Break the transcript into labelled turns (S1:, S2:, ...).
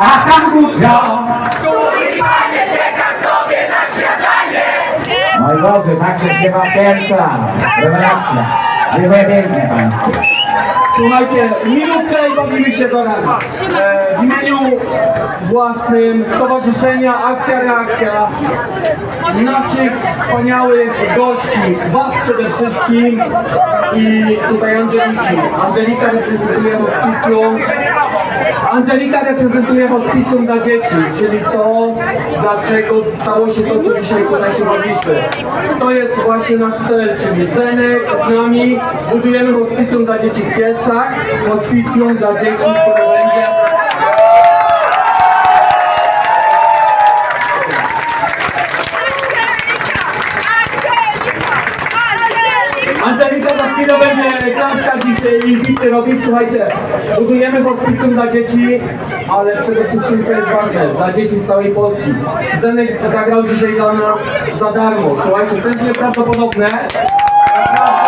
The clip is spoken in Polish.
S1: A Kambucia! Moi drodzy, tak się śpiewa Kielca. Rewelacja. Dziękuję pięknie Państwu.
S2: Słuchajcie, minutkę i bawimy się do rana. E, w imieniu własnym Stowarzyszenia Akcja Reakcja naszych wspaniałych gości, Was przede wszystkim i tutaj Angeliki. Angelika reprezentuje hospicjum. Angelika reprezentuje hospicjum dla dzieci, czyli to, dlaczego stało się to, co dzisiaj tutaj się. To jest właśnie nasz cel, czyli z nami budujemy hospicjum dla dzieci w Kielcach, hospicjum dla dzieci, które będzie Angelika za chwilę będzie klaskać dzisiaj i listy robić. Słuchajcie, budujemy hospicjum dla dzieci, ale przede wszystkim co jest ważne, dla dzieci z całej Polski. Zenek zagrał dzisiaj dla nas za darmo. Słuchajcie, to jest nieprawdopodobne. Naprawdę.